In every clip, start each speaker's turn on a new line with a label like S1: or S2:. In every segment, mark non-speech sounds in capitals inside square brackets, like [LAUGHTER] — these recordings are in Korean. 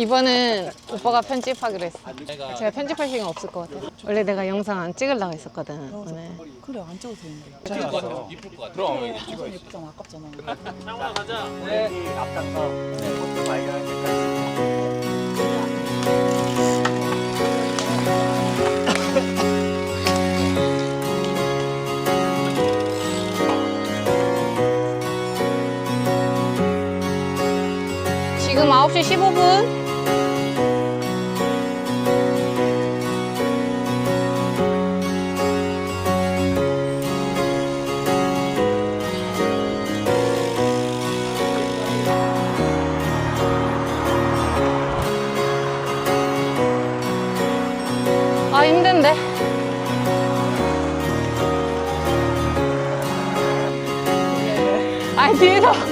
S1: 이번은 오빠가 편집하기로 했어. 제가 편집할 시간 없을 것 같아서. 원래 내가 영상 안 찍으려고 했었거든, 오늘.
S2: 그래 안 찍어도 되는데
S3: 이쁠 것 같아. 이쁠 것 같아. 그럼.
S2: 사진 예쁘잖아 아깝잖아
S3: 창훈아 가자.
S4: 네. 앞장서 꽃도 발견할 때까지.
S1: 지금 9시 15분. 아, 힘든데. 아, 뒤에서.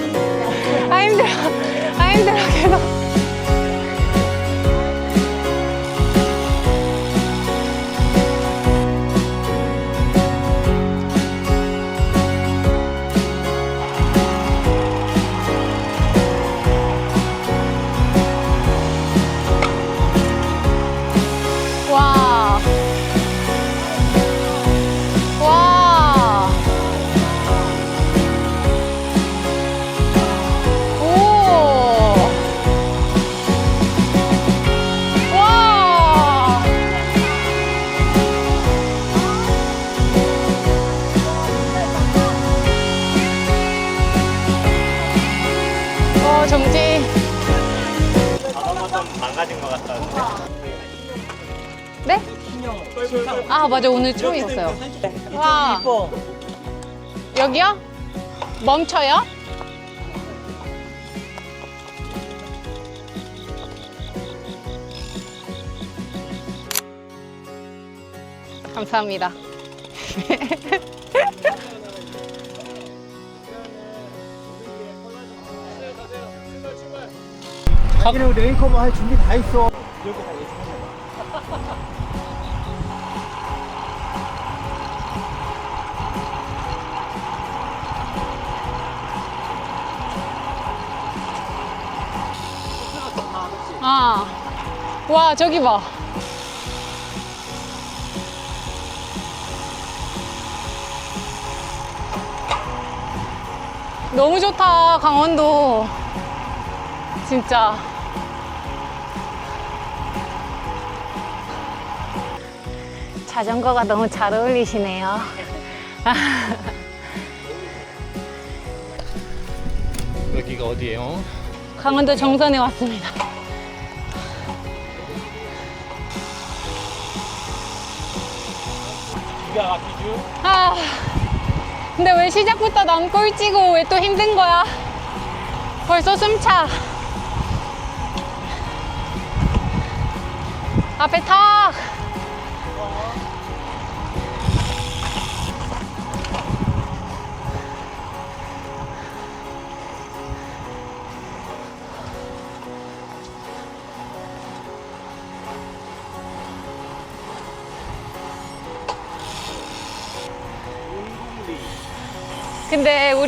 S1: 오늘 초 있어요. 와.
S2: 이뻐
S1: 여기요? 멈춰요? 감사합니다.
S4: 자기는 우리 레인커버 할 준비 다 있어.
S1: 와, 저기 봐. 너무 좋다, 강원도. 진짜. 자전거가 너무 잘 어울리시네요. [LAUGHS]
S3: 여기가 어디예요?
S1: 강원도 정선에 왔습니다. 아, 근데 왜 시작부터 난 꼴찌고 왜 또 힘든 거야? 벌써 숨차. 앞에 탁!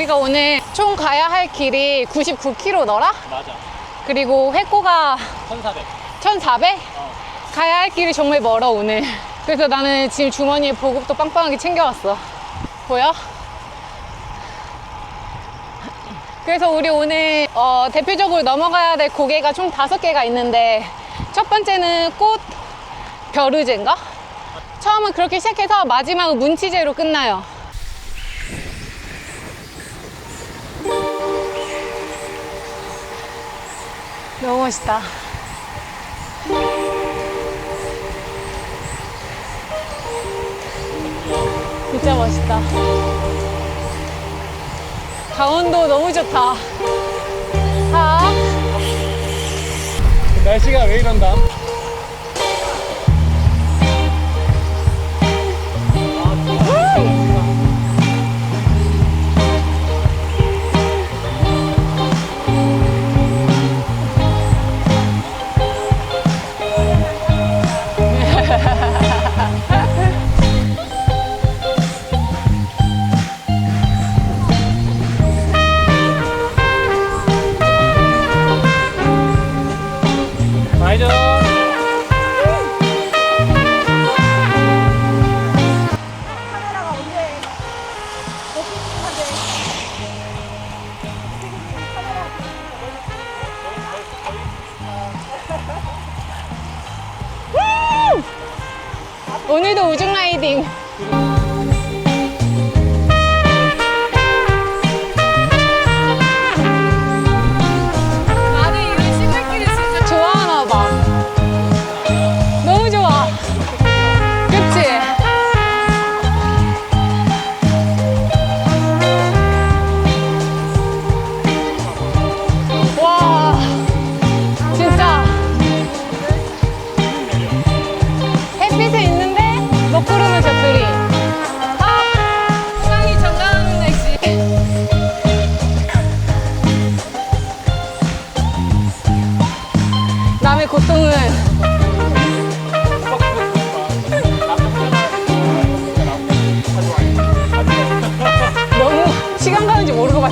S1: 우리가 오늘 총 가야 할 길이 99km더라?
S3: 맞아.
S1: 그리고 회고가
S3: 1,400.
S1: 1400?
S3: 어.
S1: 가야 할 길이 정말 멀어, 오늘. 그래서 나는 지금 주머니에 보급도 빵빵하게 챙겨왔어. 보여? 그래서 우리 오늘 어, 대표적으로 넘어가야 될 고개가 총 다섯 개가 있는데 첫 번째는 꽃 벼르제인가? 처음은 그렇게 시작해서 마지막은 문치제로 끝나요. 너무 멋있다. 진짜 멋있다. 강원도 너무 좋다. 아,
S3: 날씨가 왜 이런다?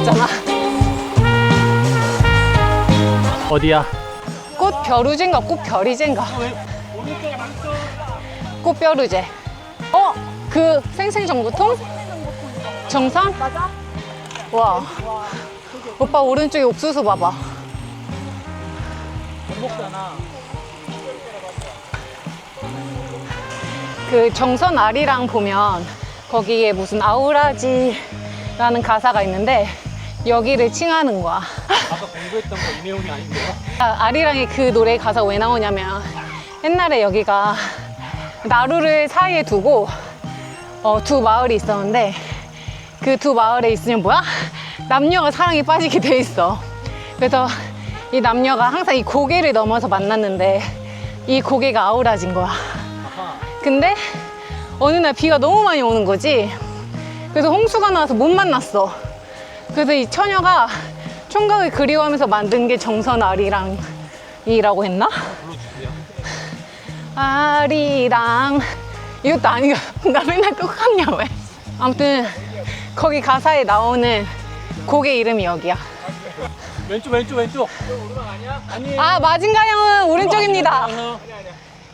S1: 봤잖아.
S4: 어디야?
S1: 꽃 벼루제인가 꽃 별이제인가? 꽃 벼루제. 어? 그 생생정보통? 정선? 맞아. 와. 오빠 오른쪽에 옥수수 봐봐. 그 정선 아리랑 보면 거기에 무슨 아우라지라는 가사가 있는데 여기를 칭하는 거야.
S4: 아까 공부했던 거 이 내용이 아닌데요?
S1: 아, 아리랑의 그 노래 가사 왜 나오냐면 옛날에 여기가 나루를 사이에 두고 어, 두 마을이 있었는데 그 두 마을에 있으면 뭐야? 남녀가 사랑에 빠지게 돼 있어. 그래서 이 남녀가 항상 이 고개를 넘어서 만났는데 이 고개가 아우라진 거야. 근데 어느 날 비가 너무 많이 오는 거지. 그래서 홍수가 나와서 못 만났어. 그래서 이 처녀가 총각을 그리워하면서 만든 게 정선 아리랑 이라고 했나? 아리랑 이것도 아니가 [LAUGHS] 나 맨날 똑같냐 왜? 아무튼 거기 가사에 나오는 곡의 이름이 여기야.
S4: 왼쪽 왼쪽 왼쪽. 아니에요.
S1: 아 마징가형은 오른쪽입니다.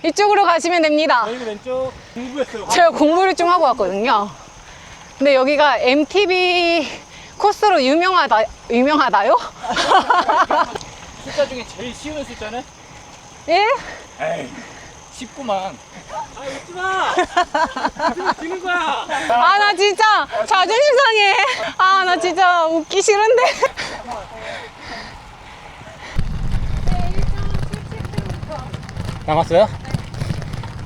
S1: 이쪽으로 가시면 됩니다.
S4: 여기 왼쪽. 공부했어요.
S1: 제가 공부를 좀 하고 왔거든요. 근데 여기가 MTV 코스로 유명하다 유명하다요?
S4: 숫자 중에 제일 쉬운 숫자는?
S1: 예?
S4: 에이. 쉽구만. 아 웃지 마. 지는 거야.
S1: 아 나 진짜 자존심 상해. 아 나 진짜 웃기 싫은데.
S4: 남았어요?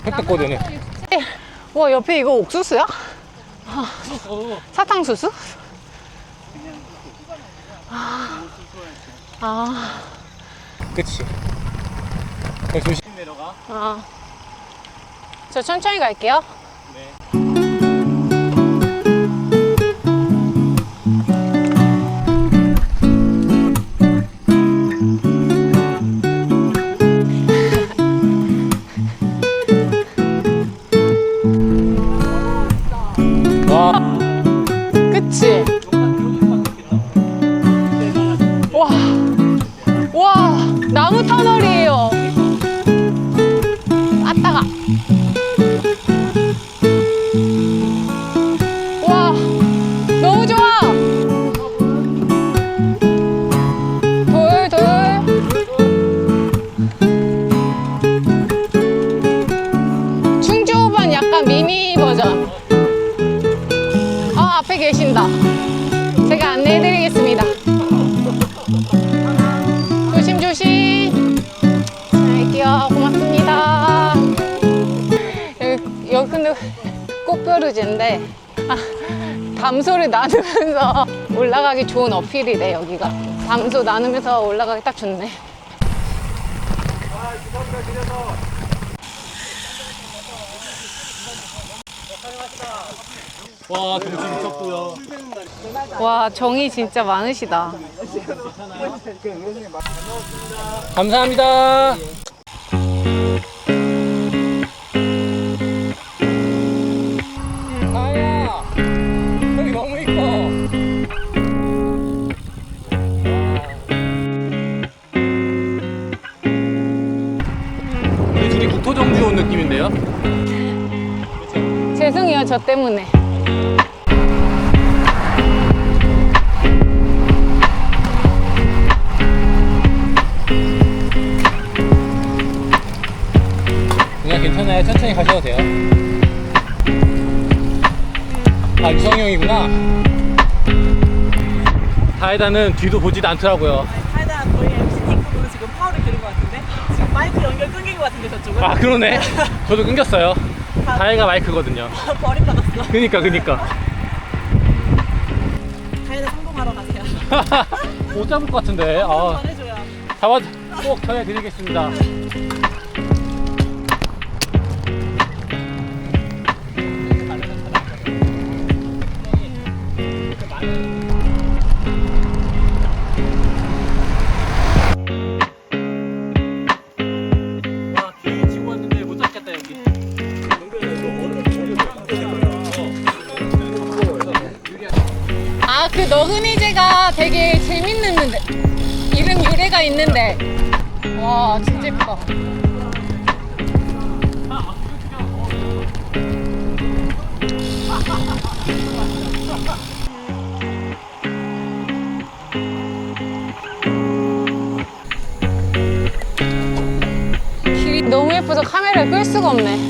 S4: 획득코드는.
S1: 와 옆에 이거 옥수수야?
S4: 어.
S1: 사탕수수? 아, 아,
S4: 그치. 조심 내려가.
S1: 아. 저 천천히 갈게요. 버전. 아, 앞에 계신다. 제가 안내해 드리겠습니다. 조심조심. 갈게요. 고맙습니다. 여기, 여기 근데 꽃벼루지인데, 아, 담소를 나누면서 올라가기 좋은 어필이네, 여기가. 담소 나누면서 올라가기 딱 좋네.
S4: 와 동치 미쳤고요.
S1: 와, 정이 진짜 많으시다.
S4: 감사합니다. 아야 여기 너무 이뻐. 우리 둘이 국토정주 온 느낌인데요?
S1: 죄송해요, 저 때문에.
S4: 괜찮아요. 천천히 가셔도 돼요. 아 유성이 형이구나. 다이다는 뒤도 보지도 않더라고요.
S2: 하여간 거의 MCT급으로 지금 파워를 기른 것 같은데? 지금 마이크 연결 끊긴 것 같은데 저쪽은?
S4: 아 그러네. [LAUGHS] 저도 끊겼어요. 다이가 마이크거든요.
S2: 버림받았어.
S4: 그니까 그니까.
S2: 하여간 성공하러 가세요. [LAUGHS]
S4: 못 잡을 것 같은데. 아
S2: 전해줘요.
S4: 잡아 꼭 전해드리겠습니다
S1: 있는데. 와 진짜 예쁘다. 너무 예뻐서 카메라를 끌 수가 없네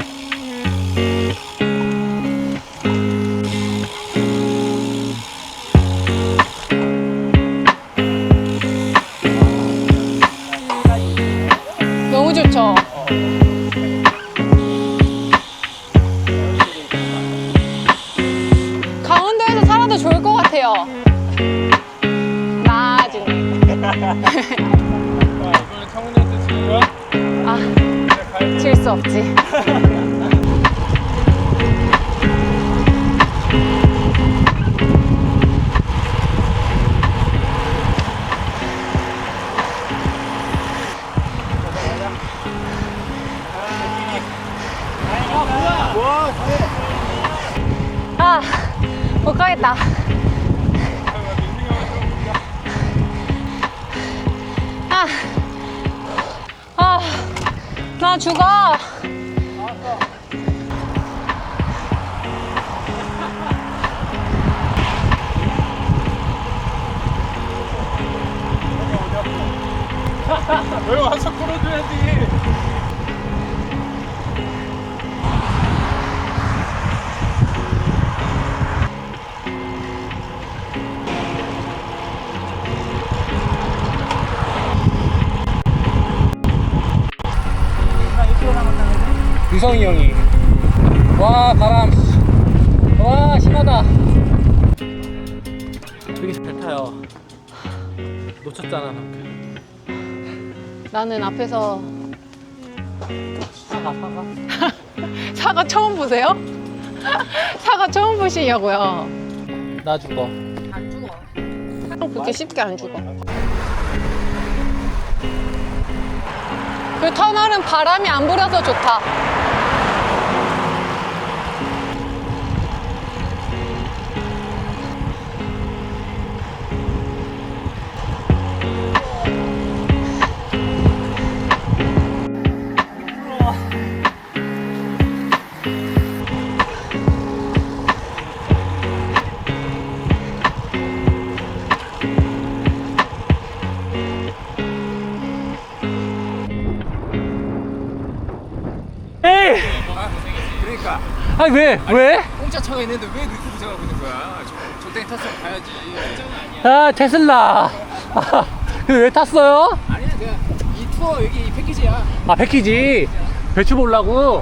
S3: 왜 와서 풀어줘야지
S1: 나는 앞에서
S4: 사과 사과. [LAUGHS]
S1: 사과 처음 보세요? [LAUGHS] 사과 처음 보시냐고요?
S4: 나 죽어.
S1: 그렇게 쉽게 안 죽어. 그 터널은 바람이 안 불어서 좋다.
S5: 그러니까
S4: 아 왜? 왜?
S5: 공짜 청에 있는데 왜 이렇게 부정하고 있는 거야? 저- 적당히 탔으면 가야지.
S4: 아 테슬라. 아, 근데 왜 탔어요?
S5: 아니야, 내가 이 투어 여기 이 패키지야.
S4: 아 패키지 배추 보려고.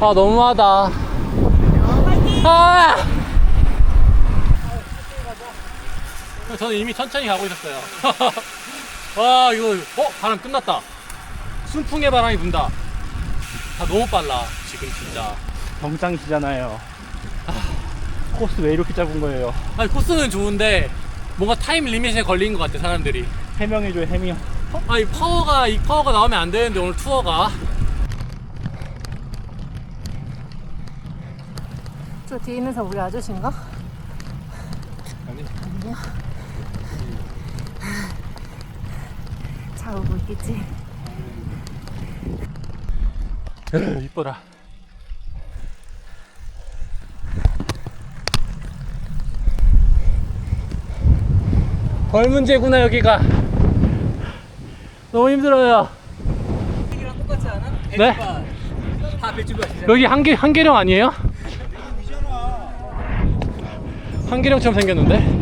S4: 아 너무하다. 아. 저는 이미 천천히 가고 있었어요. [LAUGHS] 와 이거 어 바람 끝났다. 순풍의 바람이 분다. 다 너무 빨라 지금 진짜.
S6: 정상이시잖아요. 코스 왜 이렇게 잡은 거예요?
S4: 아니 코스는 좋은데 뭔가 타임 리밋에 걸린 것 같아 사람들이.
S6: 해명해줘요, 해명.
S4: 아이 파워가 이 파워가 나오면 안 되는데 오늘 투어가.
S1: 저 뒤에 있는 사람 우리 아저씨인가? 아니야. 잘 오고 있겠지.
S4: 으, 이뻐라. 벌 문제구나 여기가. 너무 힘들어요.
S5: 이랑 똑같지 않아?
S4: 네?
S5: 다 배추가.
S4: 여기 한계 한계령 아니에요?
S7: 한기령처럼 생겼는데?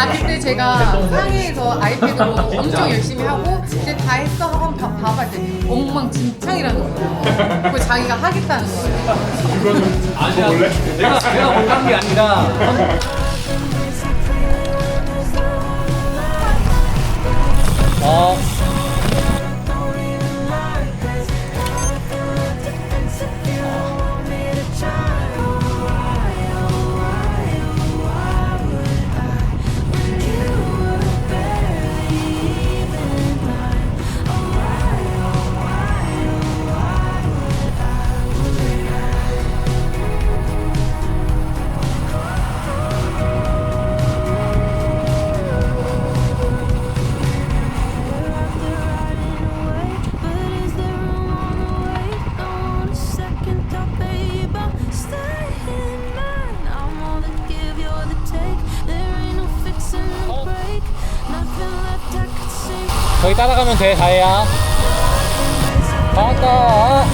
S4: 아
S8: 그때 제가 상해에서 아이패드로 [LAUGHS] 엄청 열심히 하고 이제 다 했어 하고 다 봐봐 했더니 엉망진창이라는 거예요. 그 자기가 하겠다는 거예요.
S7: 아니야. 내가 내가 못한 게 아니라. 어. 돼, 다혜야. 나왔다.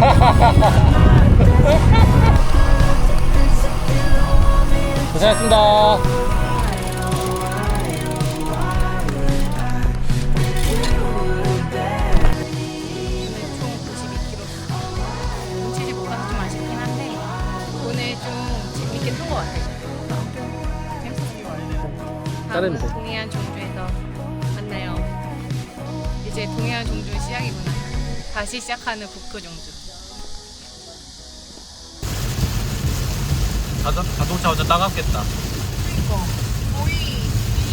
S7: [LAUGHS] 고생했습니다.
S8: 다시 시작하는 국토 종주.
S7: 자동, 자동차 완전 따갑겠다.
S8: 거의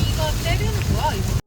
S8: 이거 때리는 거야 이거.